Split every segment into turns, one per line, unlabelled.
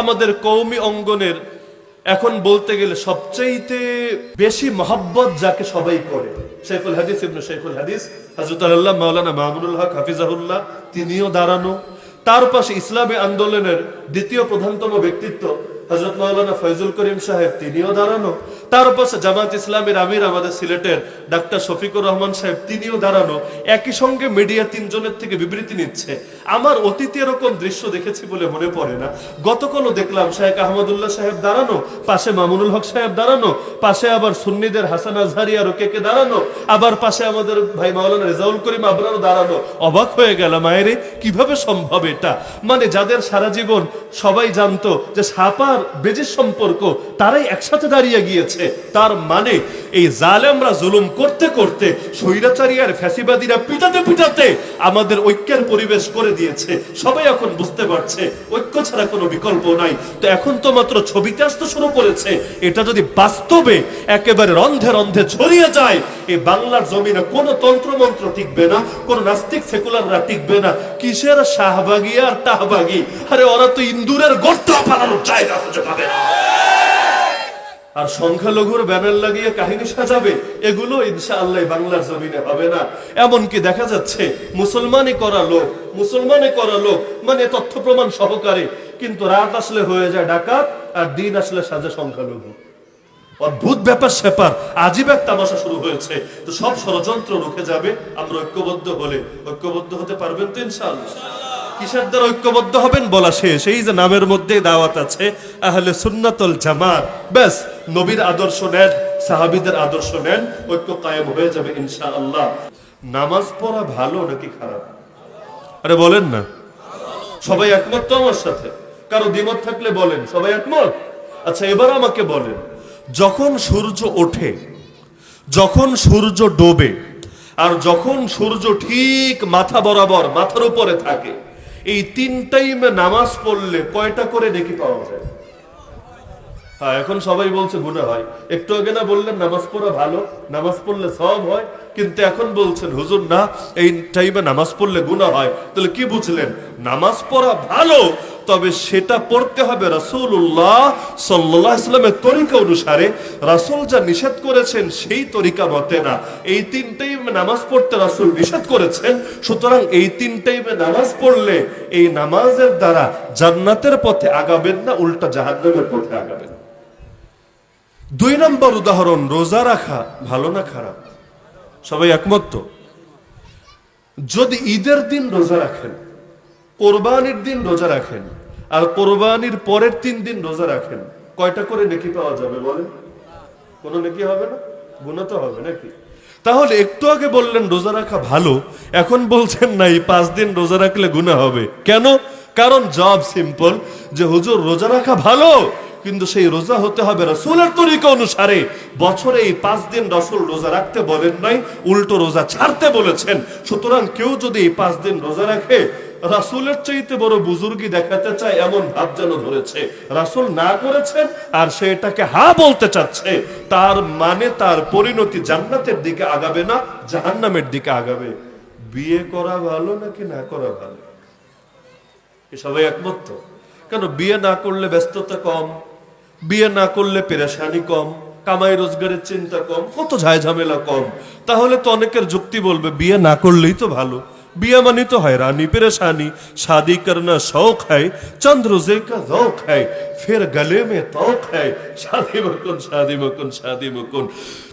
আমাদের কৌমি অঙ্গনের এখন বলতে গেলে সবচেয়ে বেশি মহাব্বত যাকে সবাই করে শেখুল হাদিস, ইবনু শেখুল হাদিস হাজরত আল্লাহ মাওলানা মাহমুদুল হক হাফিজাহুল্লাহ, তিনিও দাঁড়ানো। তার পাশে ইসলামী আন্দোলনের দ্বিতীয় প্রধানতম ব্যক্তিত্ব হজরত মাওলানা ফয়জুল করিম সাহেব তিনিও দাঁড়ানো। তার পাশে জামাত ইসলামের আমির আমাদের সিলেটের ডাক্তার শফিকুর রহমান সাহেব তিনিও দাঁড়ানো। একই সঙ্গে মিডিয়া তিনজনের থেকে বিবৃতি নিচ্ছে। আমার অতীতে এরকম দৃশ্য দেখেছি বলে মনে পড়ে না। গতকালও দেখলাম শাহেখ আহমদুল্লাহ সাহেব দাঁড়ানো, পাশে মামুনুল হক সাহেব দাঁড়ানো, পাশে আবার সুন্নিদের হাসান আজহারি আর কে কে দাঁড়ানো, আবার পাশে আমাদের ভাই মাওলানা রেজাউল করিম আবরারও দাঁড়ানো। অবাক হয়ে গেলাম মায়েরে কীভাবে সম্ভব এটা? মানে যাদের সারা জীবন সবাই জানতো যে সাপার বেজির সম্পর্ক তারাই একসাথে দাঁড়িয়ে গিয়েছে। তার মানে এই জালেমরা জুলুম করতে করতে স্বৈরাচারী আর ফ্যাসিবাদীরা পিটাতে পিটাতে আমাদের ঐক্যের পরিবেশ করে দিয়েছে। সবাই এখন বুঝতে পারছে, ঐক্য ছাড়া কোনো বিকল্প নাই। তো এখন তো মাত্র ছবিতে আসতে শুরু করেছে। এটা যদি বাস্তবে একেবারে রন্ধে রন্ধে ছড়িয়ে যায় এই বাংলার জমিনে কোনো তন্ত্রমন্ত্র টিকবে না, কোনো নাস্তিক সেকুলাররা টিকবে না। কিসের শাহবাগি আর টাহবাগি? আরে ওরা তো ইন্দুরের গর্ত পালানোর জায়গা খুঁজে পাবে না। আর সংখ্যালঘুর ব্যানার লাগিয়ে কাহিনী সাজাবে, এগুলো ইনশাআল্লাহ বাংলার জমিনে হবে না। এমনকি দেখা যাচ্ছে, মুসলমানই করা লোক মুসলমানে করা লোক মানে তথ্য প্রমাণ সহকারে, কিন্তু রাত আসলে হয়ে যায় ডাকাত আর দিন আসলে সাজে সংখ্যালঘু। অদ্ভুত ব্যাপার স্যাপার, আজীব এক তামাশা শুরু হয়েছে। তো সব ষড়যন্ত্র রুখে যাবে, আমরা ঐক্যবদ্ধ হলে। ঐক্যবদ্ধ হতে পারবেন তো ইনশাআল্লাহ। কিসের দ্বারা ঐক্যবদ্ধ হবেন বলা শেষ। এই যে নামের মধ্যে দাওয়াত আছে, আহলে সুন্নাতুল জামাত। ব্যাস, নবীর আদর্শ নেন, সাহাবিদের আদর্শ নেন, ঐক্য কায়েম হয়ে যাবে ইনশাআল্লাহ। নামাজ পড়া ভালো নাকি খারাপ? আরে বলেন না। সবাই একমত তো আমার সাথে? কারও দ্বিমত থাকলে বলেন, সবাই একমত? আচ্ছা এবার আমাকে বলেন, যখন সূর্য ওঠে, যখন সূর্য ডোবে, আর যখন সূর্য ঠিক মাথা বরাবর, মাথার উপরে থাকে এই তিন টাইমে নামাজ পড়লে কয়টা করে নেকি পাওয়া যায়? হ্যাঁ এখন সবাই বলছে গুণা হয়। একটু আগে না বললেন নামাজ পড়া ভালো, নামাজ পড়লে সব হয় কিন্তু এখন বলছেন, হুজুর, না, এই টাইমে নামাজ পড়লে গুণা হয়। তাহলে কি বুঝলেন? নামাজ পড়া ভালো, তবে সেটা পড়তে হবে রাসূলুল্লাহ সাল্লাল্লাহু আলাইহি ইসলামের তরিকা অনুসারে। রাসূল যা নিষেধ করেছেন, সেই তরিকা মতে না। এই তিন টাইমে নামাজ পড়তে রাসূল নিষেধ করেছেন, সুতরাং এই তিন টাইমে নামাজ পড়লে এই নামাজের দ্বারা জান্নাতের পথে আগাবেন না, উল্টা জাহান্নামের পথে আগাবেন। দুই নম্বর উদাহরণ, রোজা রাখা ভালো না খারাপ? সবাই একমত তো? যদি ঈদের দিন রোজা রাখেন, কোরবানির দিন রোজা রাখেন, আর কোরবানির পরের তিন দিন রোজা রাখেন, কয়টা করে নেকি পাওয়া যাবে বলেন? কোনো নেকি হবে না? গুণা তো হবে নাকি? তাহলে একটু আগে বললেন রোজা রাখা ভালো, এখন বলছেন না, এই পাঁচ দিন রোজা রাখলে গুণা হবে। কেন? কারণ জব সিম্পল যে হুজুর রোজা রাখা ভালো কিন্তু সেই রোজা হতে হবে রসুলের তরিকা অনুসারে। বছরে এই পাঁচ দিন রসুল রোজা রাখতে বলেন নাই, উল্টো রোজা ছাড়তে বলেছেন। সুতরাং কেউ যদি এই পাঁচ দিন রোজা রাখে, রাসুলের চাইতে বড় বুজুর্গি দেখাতে চায়, এমন ভাব যেন ধরেছে। রাসুল না করেছেন, আর সে এটাকে হা বলতে চাচ্ছে। তার মানে তার পরিণতি জান্নাতের দিকে আগাবে না, জাহান্নামের দিকে আগাবে। বিয়ে করা ভালো নাকি না করা ভালো? এ একমত কেন বিয়ে না করলে ব্যস্ততা কম? বিয়ে না করলে পেরেশানি কম, কামাই রোজগারের চিন্তা কম, কত ঝায় ঝামেলা কম। তাহলে তো অনেকের যুক্তি বলবে, বিয়ে না করলেই তো ভালো। বিয়ে মানি তো হয় রানী পেরেশানি। শাদি করনা শখ হ্যায়, চন্দ্র রোজে কা ذوق হ্যায়, ফের গলে মে তৌক হ্যায়। শাদি মকুন শাদি মকুন শাদি মকুন।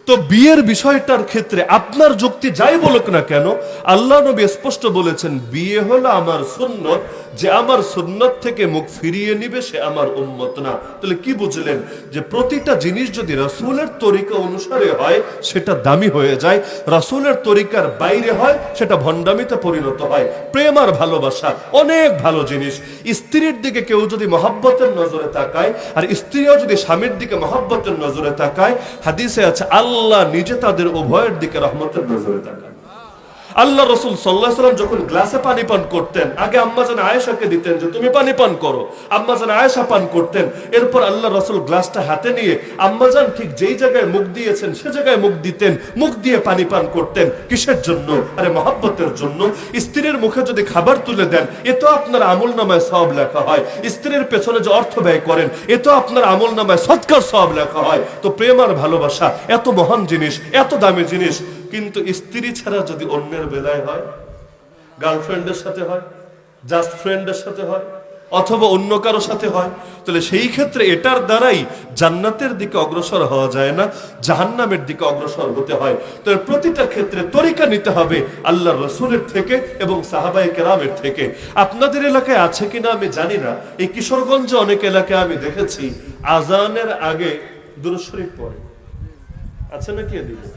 তো বিয়ের বিষয়টার ক্ষেত্রে আপনার যুক্তি যাই বলুক না কেন, আল্লাহ নবী স্পষ্ট বলেছেন, বিয়ে হলো আমার সুন্নত, যে আমার সুন্নত থেকে মুখ ফিরিয়ে নিবে সে আমার উন্মত না। তাহলে কি বুঝলেন যে প্রতিটা জিনিস যদি রাসূলের তরিকা অনুসারে হয়, সেটা দামি হয়ে যায়, রাসূলের তরিকার বাইরে হয়, সেটা ভণ্ডামিতে পরিণত হয়। প্রেম আর ভালোবাসা, অনেক ভালো জিনিস। স্ত্রীর দিকে কেউ যদি মহাব্বতের নজরে তাকায়, আর স্ত্রীও যদি স্বামীর দিকে মহাব্বতের নজরে তাকায়, হাদিসে আছে, আল্লাহ নিজে তাদের উভয়ের দিকে রহমতের নজরে তাকায় আল্লাহ রসুল সাল্লাহ সাল্লাম যখন গ্লাসে পানি পান করতেন, আগে আম্মাজান আয়েশাকে দিতেন যে, তুমি পানি পান করো। আম্মাজান আয়েশা পান করতেন। এরপর আল্লাহ রসুল গ্লাসটা হাতে নিয়ে আম্মাজান ঠিক যেই জায়গায় মুখ দিয়েছেন, সে জায়গায় মুখ দিতেন, মুখ দিয়ে পানি পান করতেন। কিসের জন্য? আরে মহাব্বতের জন্য। স্ত্রীর মুখে যদি খাবার তুলে দেন, এ তো আপনার আমল নামায় সব লেখা হয়। স্ত্রীর পেছনে যে অর্থ ব্যয় করেন, এ তো আপনার আমল নামায় সৎকার সব লেখা হয়। তো প্রেম আর ভালোবাসা, এত মহান জিনিস, এত দামি জিনিস। কিন্তু স্ত্রী ছাড়া যদি অন্যের বেলায় হয় গার্লফ্রেন্ডের সাথে হয় জাস্ট ফ্রেন্ডের সাথে হয়, অথবা অন্য কারও সাথে হয়, তাহলে সেই ক্ষেত্রে এটার দ্বারাই জান্নাতের দিকে অগ্রসর হওয়া যায় না, জাহান্নামের দিকে অগ্রসর হতে হয়। তাহলে প্রতিটা ক্ষেত্রে তরিকা নিতে হবে আল্লাহ রসুলের থেকে এবং সাহাবাই কেরামের থেকে। আপনাদের এলাকায় আছে কিনা আমি জানি না। এই কিশোরগঞ্জে অনেক এলাকায় আমি দেখেছি, আজানের আগে দুরশরীফ পড়ে। আছে নাকি এদিকে?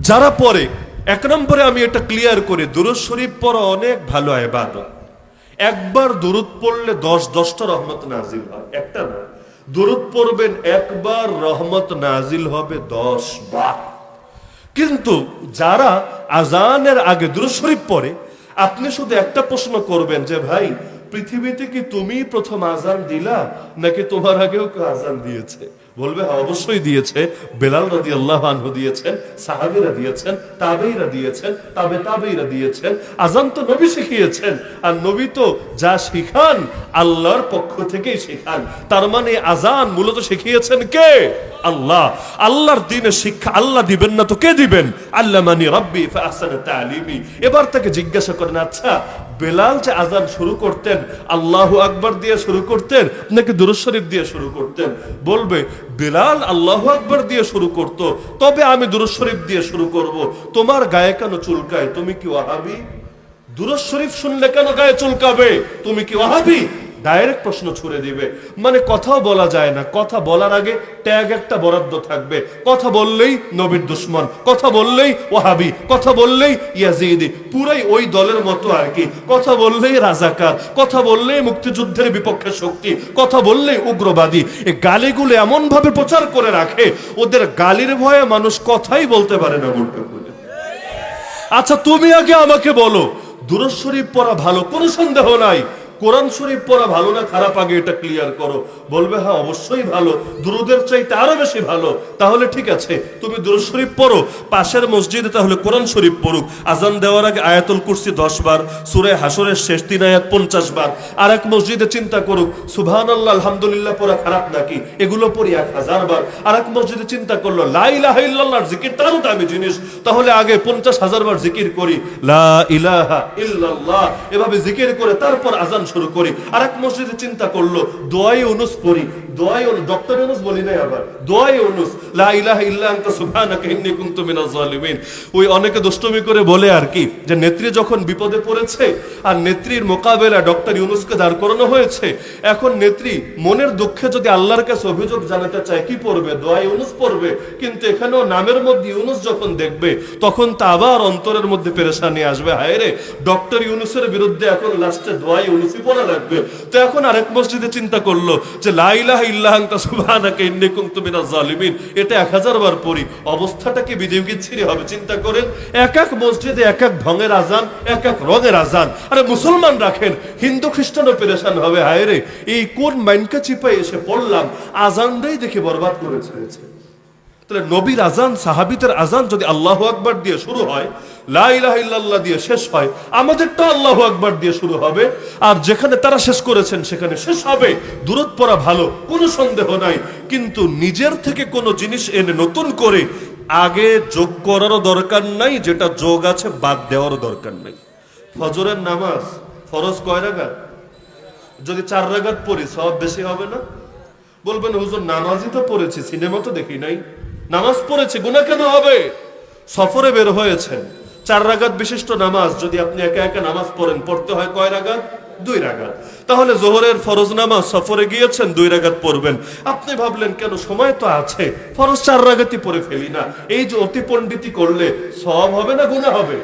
যারা পরে এক নম্বরে আমি এটা ক্লিয়ার করি, দুরুদ শরীফ পড়া অনেক ভালো ইবাদত। একবার দুরুদ পড়লে দশ, দশটা রহমত নাজিল হয়। একটা না। দুরুদ পড়বেন একবার, রহমত নাজিল হবে দশ বার কিন্তু যারা আজানের আগে দুরুদ শরীফ পড়ে, আপনি শুধু একটা প্রশ্ন করবেন যে, ভাই, পৃথিবীতে কি তুমি প্রথম আজান দিলা, নাকি তোমার আগেও কেউ আজান দিয়েছে? বলবে হ্যাঁ অবশ্যই দিয়েছে। বেলাল রাদি আল্লাহ দিয়েছেন, সাহাবিরা দিয়েছেন তাবেইরা দিয়েছেন, তাবে তাবেইরা দিয়েছেন আজান তো নবী শিখিয়েছেন, আর নবী তো যা শিখান আল্লাহর পক্ষ থেকেই শিখান। তার মানে আজান মূলত শিখিয়েছেন কে? আল্লাহ। আল্লাহর দিনে শিক্ষা আল্লাহ দিবেন না তো কে দিবেন? আল্লাহ মানি রব্বি তালিমি। এবার তাকে জিজ্ঞাসা করেন আচ্ছা বেলাল যে আজান শুরু করতেন, আল্লাহ আকবার দিয়ে শুরু করতেন নাকি দুরূদ শরীফ দিয়ে শুরু করতেন? বলবে বেলাল আল্লাহ আকবর দিয়ে শুরু করত, তবে আমি দুরূদ শরীফ দিয়ে শুরু করব। তোমার গায়ে কেন চুলকায়? তুমি কি ওয়াহাবি? দুরূদ শরীফ শুনলে কেন গায়ে চুলকাবে? তুমি কি ওয়াহাবি? ডাইরেক্ট প্রশ্ন ছুড়ে দিবে। মানে কথাও বলা যায় না। কথা বলার আগে ট্যাগ একটা বরাদ্দ থাকবে। কথা বললেই নবীর দুশ্মন, কথা বললেই ওয়াহাবি, কথা বললেই ইয়াজিদি। পুরাই ওই দলের মতো আর কি। কথা বললেই রাজাকার, কথা বললেই মুক্তিযুদ্ধের বিপক্ষে শক্তি, কথা বললেই উগ্রবাদী। এই গালিগুলো এমন ভাবে প্রচার করে রাখে, ওদের গালির ভয়ে মানুষ কথাই বলতে পারে না করে আচ্ছা তুমি আগে আমাকে বলো দুরুদ শরীফ পড়া ভালো, কোনো সন্দেহ নাই? কোরআন শরীফ পড়া ভালো না, খারাপ, আগে এটা ক্লিয়ার করো। বলবে হ্যাঁ অবশ্যই ভালো। দুরুদের চাইতে আরও বেশি ভালো। তাহলে ঠিক আছে, তুমি দুরুদ শরীফ পড়ো, পাশের মসজিদে তাহলে কোরআন শরীফ পড়ুক। আজান দেওয়ার আগে আয়াতুল কুরসি দশ বার, সুরে হাসরের শেষ তিন আয়াত পঞ্চাশ বার। আর এক মসজিদে চিন্তা করুক সুবহান আল্লাহ আলহামদুলিল্লাহ পড়া খারাপ নাকি? এগুলো পড়ি এক হাজার বার। আর এক মসজিদে চিন্তা করল লাইলাহ ইল্লাল্লাহর জিকির তারও দামি জিনিস। তাহলে আগে পঞ্চাশ হাজার বার জিকির করি। লা ইলাহা ইল্লাল্লাহ, এভাবে জিকির করে তারপর আজান শুরু করি। আর এক মসজিদে চিন্তা করল, দোয়াই অনুস পড়ি, দোয়াই ডক্টর অনুস বলি নাই আবার, দোয়াই অনুস লা ইল্লা আনতা, সুবহানাকা ইন্নী কুনতু মিনাজ জালিমিন। ওই অনেকে দুষ্টমি করে বলে আর কি, যে নেত্রী যখন বিপদে পড়েছে, আর নেত্রীর মোকাবেলা ডক্টর ইউনুসকে দাঁড় করানো হয়েছে, এখন নেত্রী মনের দুঃখে যদি আল্লাহর কাছে অভিযোগ জানাতে চায়, কি পড়বে? ইউনুস পড়বে? কিন্তু এখানেও নামের মধ্যে ইউনুস যখন দেখবে, তখন তা আবার অন্তরের মধ্যে পেরেশানি আসবে। হায় রে ডক্টর ইউনুসের বিরুদ্ধে এখন লাস্টে দোয়া ইউনুসই পড়া লাগবে। তো এখন আরেক মসজিদে চিন্তা করল যে লাইলাহ জালিমিন। এটা এক হাজার বার পড়ি। হবে? চিন্তা করেন। এক এক মসজিদে এক এক ঢঙের আজান, এক এক রঙের আজান। আরে মুসলমান রাখেন, হিন্দু খ্রিস্টানও পেরেশান হবে এই কোন মাইনকা চিপাই এসে পড়লাম, আজানটাই দেখে বরবাদ করে ছেড়েছে। তাহলে নবীর আজান সাহাবিদের আজান যদি আল্লাহ আকবার দিয়ে শুরু হয়, লা ইলাহা ইল্লাল্লাহ দিয়ে শেষ হয়, আমাদেরটা আল্লাহ আকবার দিয়ে শুরু হবে। আর যেখানে তারা শেষ করেছেন, সেখানে শেষ হবে। দূরত পড়া ভালো, কোনো সন্দেহ নাই। কিন্তু নিজের থেকে কোনো জিনিস এনে নতুন করে, আগে যোগ করারও দরকার নাই, যেটা যোগ আছে বাদ দেওয়ারও দরকার নাই। ফজরের নামাজ, ফরজ কয় রাগাত যদি চার রাগাত পড়ি সব বেশি হবে না? বলবেন, হুজুর, নামাজই তো পড়েছি, সিনেমা তো দেখি নাই। নামাজ পড়েছে গুণা কেন হবে? সফরে বের হয়েছেন। চার রাগাত বিশিষ্ট নামাজ, যদি আপনি একা একা নামাজ পড়েন, পড়তে হয় কয় রাগাত দুই রাগাত তাহলে জোহরের ফরজ নামাজ সফরে গিয়েছেন, দুই রাগাত পড়বেন। আপনি ভাবলেন, কেন সময় তো আছে, ফরজ চার রাগাতই পড়ে ফেলি না। এই যে অতি পণ্ডিতি করলে সব হবে না গুণা হবে?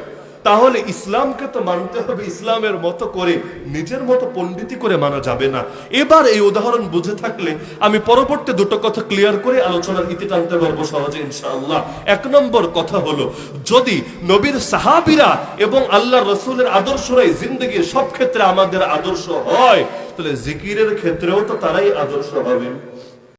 তাহলে ইসলামকে তো মানতে হবে, ইসলামের মতো করে, নিজের মতো পণ্ডিতি করে মানা যাবে না। এবার এই উদাহরণ বুঝে থাকলে আমি পরবর্তী দুটো কথা ক্লিয়ার করে আলোচনার ইতি টানতে পারব সহজে, ইনশাআল্লাহ। এক নম্বর কথা হলো, যদি নবীর সাহাবিরা এবং আল্লাহ রসুলের আদর্শরাই জিন্দগির সব ক্ষেত্রে আমাদের আদর্শ হয়, তাহলে জিকিরের ক্ষেত্রেও তো তারাই আদর্শ হবেন